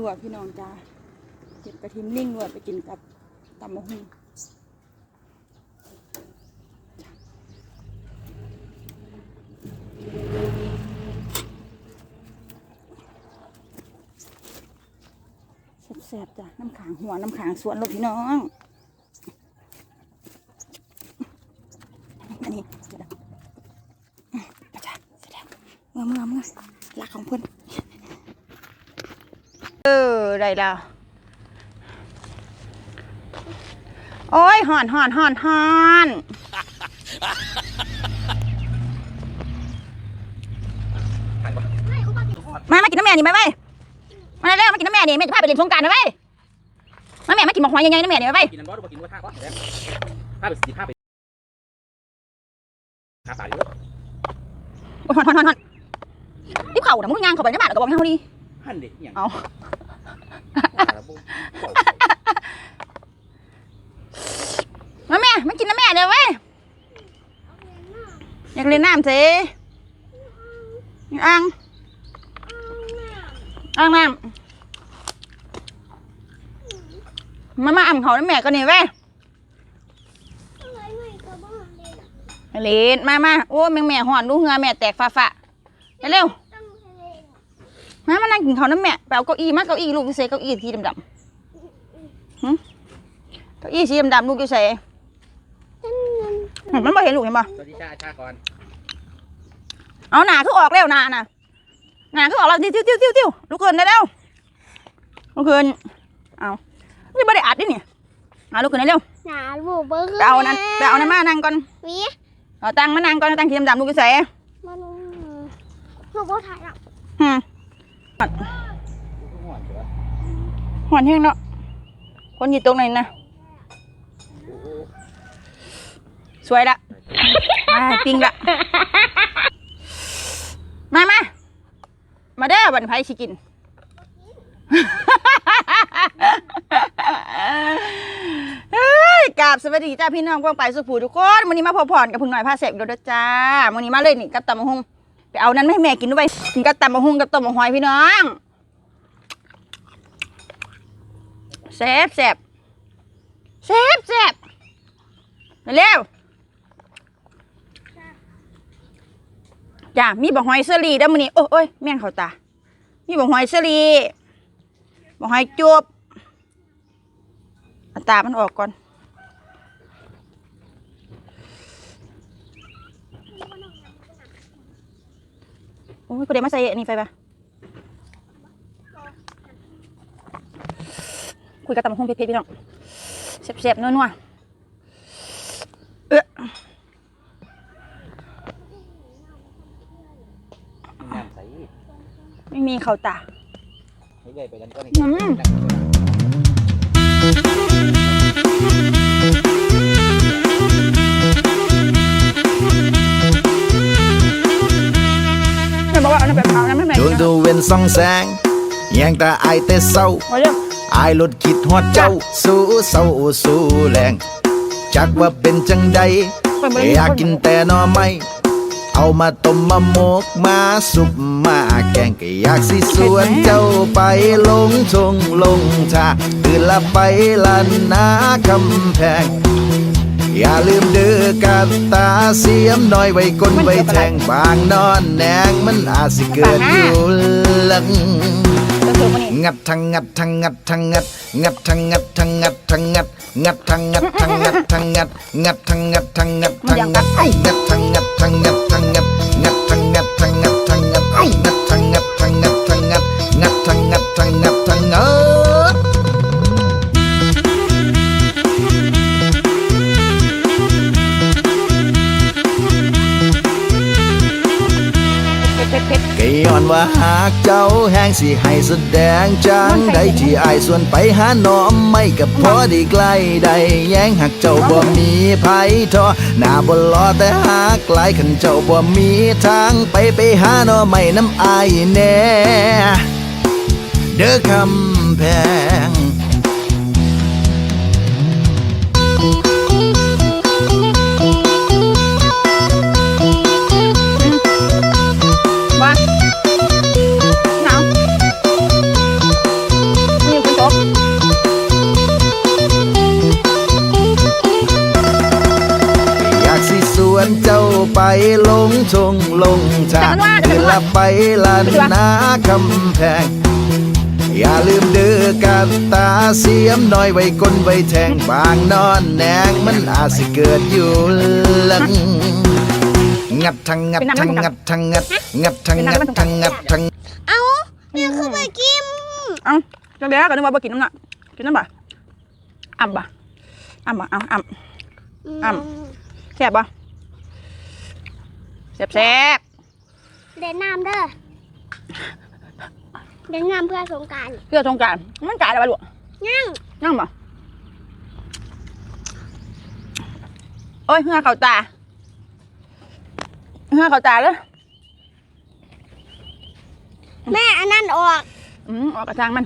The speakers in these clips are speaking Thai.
ลวกพี่น้องจ้าเก็บกระทิมลิ่งลวกไปกินกับตำมะฮุ่งแซ่บจ้ะน้ำขางหัวน้ำขางสวนลูกพี่น้อง อันนี้เสร็จแล้วเมื่อเมื่อเมื่อรักของเพื่อน ได้แล้ว โอ้ยห่อนห่อนห่อนห่อนมามากินน้ำแม่นี่ไหมไปมาเร็วๆมากินน้ำแม่นี่แม่จะพาไปเล่นสงกรารนะไปมาแม่มากินหมกหอยยังไงน้ำแม่นี่ไหมไปกินน้ำร้อนหรือว่ากินว่าท่าก็แล้วท่าไปสีท่าไปหาป่าอยู่โอ้ยห่อนห่อนห่อนห่อนรีบเข่าน่ะมึงงานเข้าไปในบ้านแล้วก็บอกให้เขาดีหั่นเด็กอย่าง เอา มาแม่มากินน้ำแม่เดี๋ยวเว้ยอยากเล่นน้ำสิอ่างอ่างน้ำมามาอ่ำเขาน้ำแม่ก็นี่เว้ยเล่นมามาโอ้แม่แม่หอนดูเหงือแม่แตกฟ้าฟ้าเร็ว มามานั่งกินเขาวน้ำแม่ไปเอาเก้าอี้มาเก้าอี้ลูกจะเซเก้าอี้ที่ดำๆหึเก้าอี้สีดำๆลูกจะเซมันไม่เห็นลูกเห็นปะสวัสดีชาชาก่อนเอาหนาคือออกเร็วหนาน่ะหนาคือออกแล้วติ้วติ้วติ้วติ้วติ้วลูกเกินได้แล้วลูกเกินเอาไม่ได้อัดดิเนี่ยเอาลูกเกินได้เร็วหนาบุบเบอร์ไปเอานั้นไปเอานั้นมานั่งก่อนวีเอาตังค์มานั่งก่อนเอาตังค์ทีดำๆลูกจะใส่มาลุงหนูบ่ถ่ายหรอกฮึม ห่อนเถอะหอนแห้งเนาะคนอยู่ตรงไหนนะสวยละมาปิ้งละมามามาเด้อวันไผ่ชิกิน เฮ้ยกราบสวัสดีจ้าพี่น้องกวางไปสุภูทุกคนวันนี้มาพบผ่อนกับพึ่งหน่อยผ้าเสพเดี๋ยวเด้อจ้าวันนี้มาเลยนี่กับตำมะฮุง ไปเอานั้นมาให้แม่กินด้วยกินกับตำมะฮุ่งกับต้มมะฮอยพี่น้องแซ่บแซ่บแซ่บแซ่บเร็วจ้ามีบะหอยเสลีด้อมื้อนี้โอ้ยแม่งเขาตา มีบะหอยเสลีบะหอยจุบตามันออกก่อน อ้ยประเดี๋ยวมาใส่อันนี้ไปปะคุยกับตำบักหุ่งเพชรๆพี่น้องเสียบๆนัวๆเออน้ำใสไม่มีเขาตาให้ใหญ่ไปกันก็อื น้ำแบบเอาน้ำให้แม่โดกินนตะนะเวนส่องแสงแยงตาอายแต่เศร้ามาเร็วอายลดคิดฮอดเจ้า สู้เศร้าสู้แรงจักว่าเป็นจังใดเปิดมืออยากกินแต่หนอไม่เอามาต้มมาหมกมาสุปมาแกงก็อยากสิสวนเจ้าไปลงทงลงทาคือละไปละนาคำแพง อย่าลืมเดือกับตาเสียมน้อยไว้ก้นไว้แทงบางนอนแนงมันอาจสิเกิดอยู่หลังจะถือมานี่งัดทั้งงัดทั้งงัดทั้งงัดงัดทั้งงัดทั้งงัดทั้งงัดงัดทั้งงัดทั้งงัดทั้งงัดงัดทั้งงัดทั้งงัดทั้งงัดงัดทั้งงัดทั้งงัดทั้งงัด ย้อนว่าหากเจ้าแห้งสิให้แสดงจังใดที่อายส่วนไปหาหนอมไม่กับพอได้ใกล้ได้แย้งหากเจ้าบ่มีไผทอหน้าบ่รอแต่หากไกลขันเจ้าบ่มีทางไปไปหาหนอไม่น้ำอายแน่เด้อคำแพง ลงทงลงทางคืนละไปลันนาคำแพง อย่าลืมเดือกันตาเสียมน้อยไว้กลไว้แทงบางนอนแนงมันอาจสิเกิดอยู่หลังงัดทั้งงัดทั้งงัดทั้งงัดงัดทั้งงัดทั้งงัดทั้งเอ้าแม่คือไปกินเอ้าจังเดี๋ยวก็นึกว่าบ่กินน้ำหนักกินน้ำบ่อ่ำบ่อ่ำบ่เอาอ่ำอ้ำแซ่บบ่ แซ่บแซ่บเด่นน้ำเด้อเด่นน้ำเพื่อสงกรารเพื่อสงกรารมันกายแล้วบ่ลูกยังนั่งบ่โอ้ยเหงื่อเข้าตาเหงื่อเข้าตาเลยแม่อันนั้นออกอืมออกกระทางมัน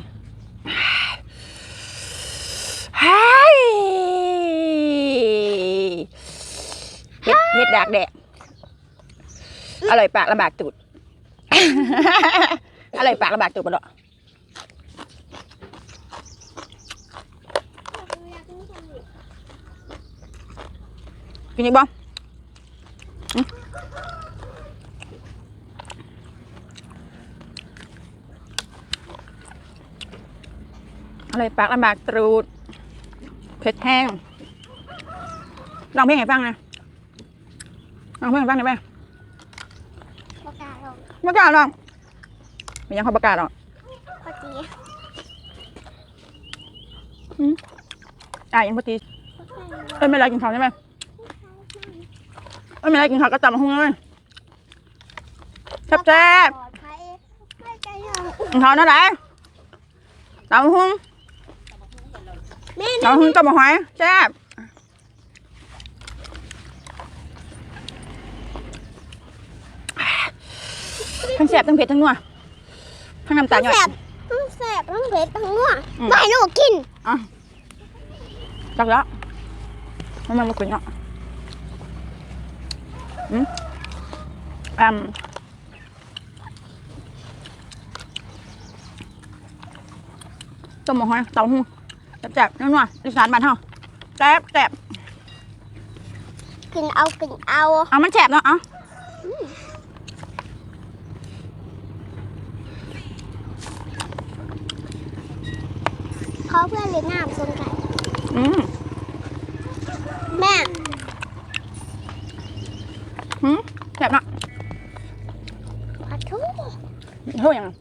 ไฮ้ยเฮ็ดเฮ็ดดากแดก อร่อยปากลำบากตูดอร่อยปากลำบากตูดบ่ดอกกินอีกบ่อืมอร่อยปากลำบากตูดเผ็ดแห้งลองเพลงให้ฟังนะลองเพลงให้ฟังได้ไหม กาศออกไม่กล้าลองไม่ยังเขาประกาศหรอกพอดีอะยังพอดีเอ้ยไม่ไรกินข้าวใช่ไหมเอ้ยไม่ไรกินข้าวก็ตำมะฮุ่งเลยแซ่บแซ่บปลอดภัยไม่ใจยังๆกินข้าวนั่นแหละตำมะฮุ่งแม่ตำมะฮุ่งตำมะหอยแซ่บ ทั้งแซ่บทั้งเผ็ดทั้งนัวทั้งน้ำตาลทั้งหยแสดบทั้งแสบทั้งเผ็ดทั้งนัวอืมไม่ให้ลูกกินจักแล้วมันมันมาคุยเนาะอืมอืมต้มหมูหอยเต้าหู้แซ่บๆนัวๆอีสานบ้านเฮาแซ่บแซ่บกินเอากินเอาเอามันแซ่บเนาะเอา เขาเพื่อนเล่นน้ำสงกรารอืมแม่หืมแซ่บเนาะขอโทษเท่าอย่างนั้น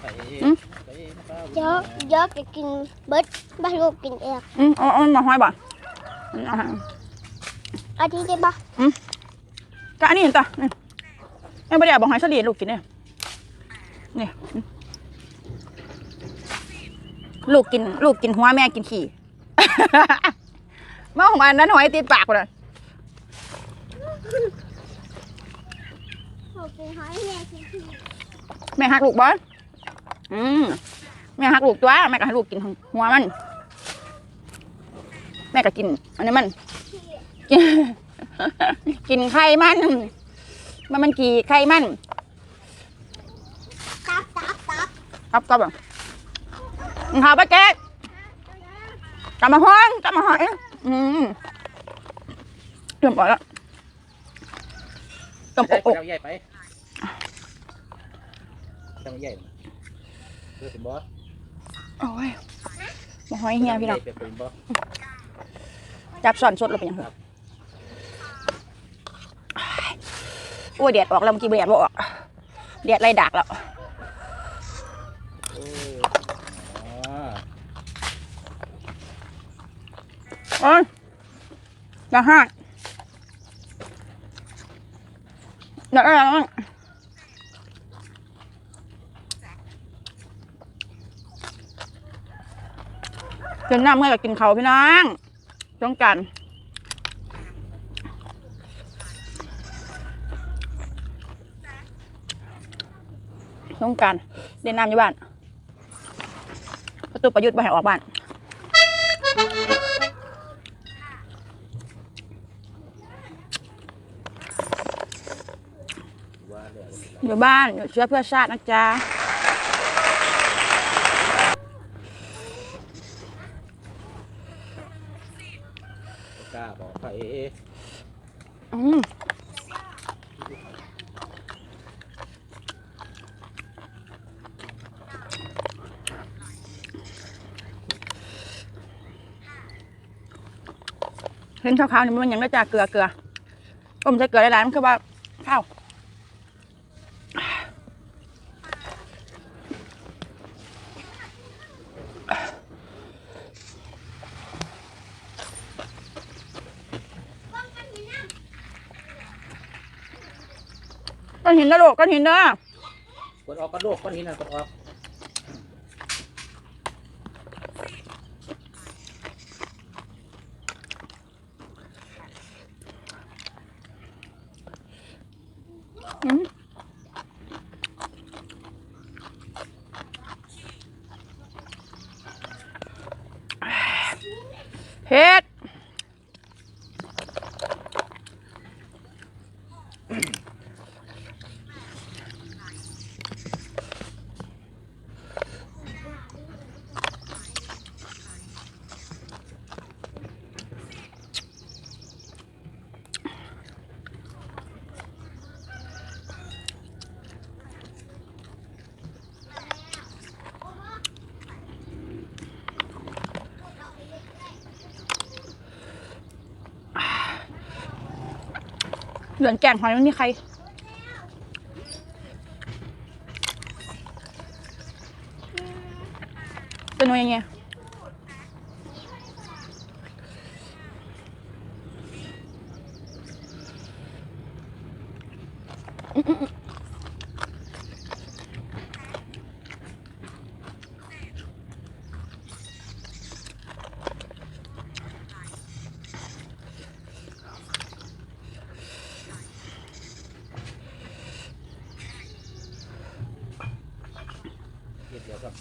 ไปอืมไปนะครับเยอะเยอะจะกินเบิร์ดบ้านลูกกินเองอืมเอาเอาหมูหอยบ่เอาหาเอันนี้ได้ปะก็อันนี้เห็นต่อนี่แม่ไม่ได้เอาบอกหอยเฉลี่ยลูกกินเนี่ยนี่อืม ลูกกิน ลูกกินหัวแม่กินขี่มาของอันนั้นหอยติดปากเลยลูกกินหอยแม่กินขี้แม่หักลูกบอสอืมแม่หักลูกตัวแม่ก็ให้ลูกกินหัวมัน แม่ก็กิน อันนี้มัน กินกินไข่มัน มันมันกี่ไข่มันตับตับตับครับก็แบบ ข้าวปลาแก๊กกลับมาห้องกลับมาหอยอืมเริ่มออกแล้วต้มไปอกอกเจ้าใหญ่ไปเจ้าใหญ่เพื่อเป็นบอสโอ้ยมาหอยเฮียพี่น้องเป็นเป็นบอสจับสอนสดแล้วเป็นยังไงโอ้ยแดดออกแล้วเมื่อกี้แดดบ่ออกแดดไล่ดักแล้ว โอ้อ๋อ โอ้ยอย่าห้าอย่าอะไรนั่งเดินหน้าเมื่อกินเขาพี่น้องต้องกันต้องกันเดินน้ำอยู่บ้านประตูประยุทธ์ไปให้ออกบ้าน อยู่บ้านอยู่เชื้อเพื่อชาตินะจ๊ะกล้าบอกใครอืเห็นขาวๆนี่มันยังได้จากเกลือเกลืออมใส่เกลือได้ร้านมันคือว่า ก้อนหินนะลูกก้อนหินนะกดออกกระโดดก้อนหินน่ะกดออกอืม ลืองแก่งหอยมันมีใคร เป็นยังไง ครับ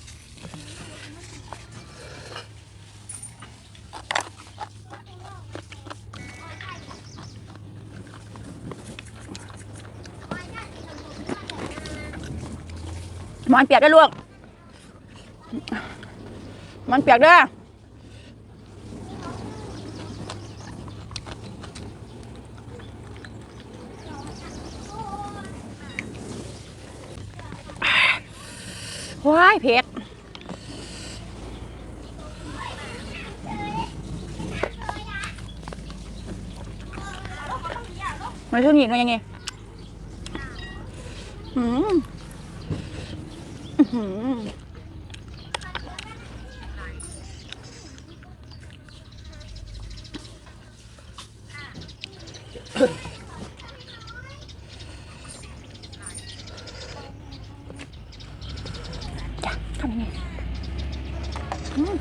มอนเปียกได้ลูกมันเปียกเด้อ ว้ายเผ็ดมาช่วยหนีหน่อยยังไงอืม อื้อหือจ้ะทำยังไงอืม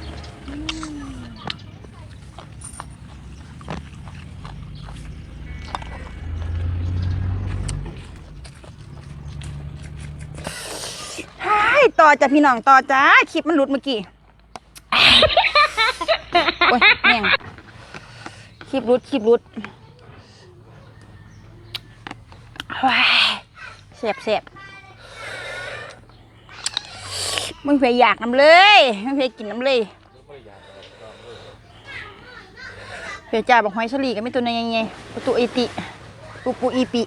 ใช่ต่อ จ้ะพี่น้องต่อจ้าคลิปมันหลุดเมื่อกี้โอ้ยแม่งคลิปหลุดคลิปหลุดว้ายเสียบเสียบมึงเพยอยากน้ำเลยมึงเพยกินน้ำเลยเพยจ่าบอกหอยสลีก็ไม่ตัวในยังไงประตูอีติปูปูอีปิ